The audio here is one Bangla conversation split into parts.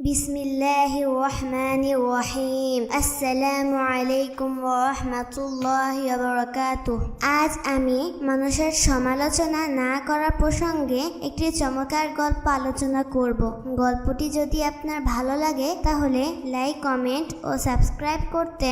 বিসমিল্লাহির রহমানির রহিম। আসসালামু আলাইকুম ওরহমাতুল্লাহি ওয়াবারাকাতুহ। আজ আমি মানুষের সমালোচনা না করার প্রসঙ্গে একটি চমৎকার গল্প আলোচনা করব। গল্পটি যদি আপনার ভালো লাগে, তাহলে লাইক, কমেন্ট ও সাবস্ক্রাইব করতে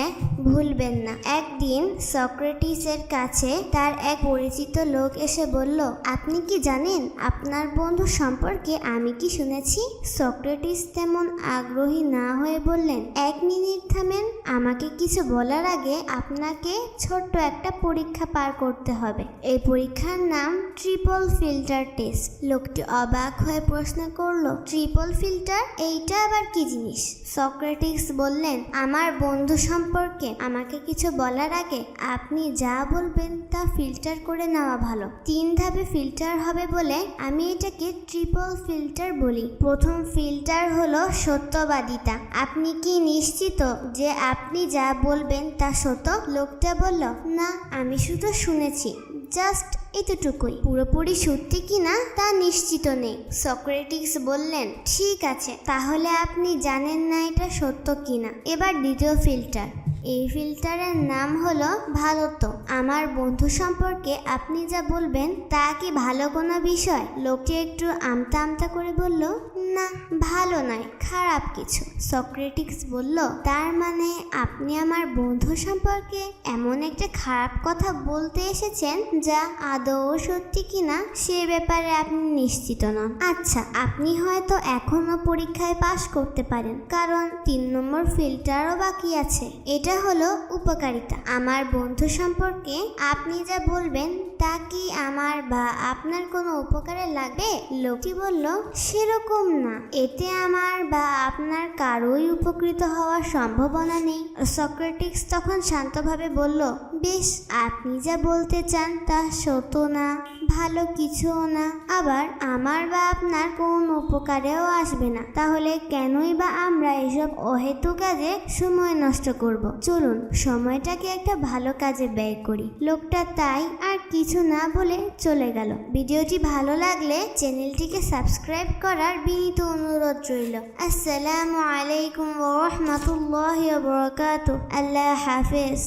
ভুলবেন না। একদিন সক্রেটিসের কাছে তার এক পরিচিত লোক এসে বলল, আপনি কি জানেন, আপনার বন্ধু সম্পর্কে আমি কি শুনেছি? সক্রেটিস তেমন আগ্রহী না হয়ে বললেন, এক মিনিট থামেন, আমাকে কিছু বলার আগে আপনাকে ছোট্ট একটা পরীক্ষা পার করতে হবে। এই পরীক্ষার নাম ট্রিপল ফিল্টার টেস্ট। লোকটি অবাক হয়ে প্রশ্ন করল, ট্রিপল ফিল্টার? এইটা আবার কি জিনিস? সক্রেটিক্স বললেন, আমার বন্ধু সম্পর্কে আমাকে কিছু বলার আগে আপনি যা বলবেন তা ফিল্টার করে নেওয়া ভালো। তিন ধাপে ফিল্টার হবে বলে আমি এটাকে ট্রিপল ফিল্টার বলি। প্রথম ফিল্টার হলো সত্যবাদিতা। আপনি কি নিশ্চিত যে আপনি যা বলবেন তা সত্য? লোকটা বলল, না, আমি শুধু শুনেছি। জাস্ট এতটুকুই। পুরোপুরি সত্যি কি না, তা নিশ্চিত নেই। সক্রেটিক্স বললেন, ঠিক আছে, তাহলে আপনি জানেন না এটা সত্য কিনা এবার দ্বিতীয় ফিল্টার। এই ফিল্টারের নাম হলো ভারত। আমার বন্ধু সম্পর্কে আপনি যা বলবেন, তা কি ভালো কোনো বিষয়? লোকটি একটু আমতা আমতা করে বলল, না, ভালো নয়, খারাপ কিছু। সক্রেটিক্স বলল, তার মানে আপনি আমার বন্ধু সম্পর্কে এমন একটা খারাপ কথা বলতে এসেছেন যা আদৌ সত্যি কিনা, সে ব্যাপারে আপনি নিশ্চিত নন। আচ্ছা আপনি হয়তো এখনও পরীক্ষায় পাশ করতে পারেন, কারণ তিন নম্বর ফিল্টারও বাকি আছে। এটা হলো উপকারিতা। আমার বন্ধু সম্পর্কে আপনি যা বলবেন তা কি আমার বা আপনার কোনো উপকারে লাগবে? লোকটি বলল, সেরকম না। এতে আমার বা আপনার কারোই উপকৃত হওয়ার সম্ভাবনা নেই। সক্রেটিক্স তখন শান্তভাবে বলল, বেশ, আপনি যা বলতে চান তা সত্য না। ভালো কিছুও না, আবার আমার বা আপনার কোন উপকারেও আসবে না। তাহলে কেনই বা আমরা এসব অহেতু কাজে সময় নষ্ট করব? চলুন, সময়টাকে একটা ভালো কাজে ব্যয় করি। লোকটা তাই আর কিছু না বলে চলে গেল। ভিডিওটি ভালো লাগলে চ্যানেলটিকে সাবস্ক্রাইব করার বিনীত অনুরোধ রইল। আসসালামু আলাইকুম ওরহমতুল্লাহ বরকাত আল্লাহ হাফেজ।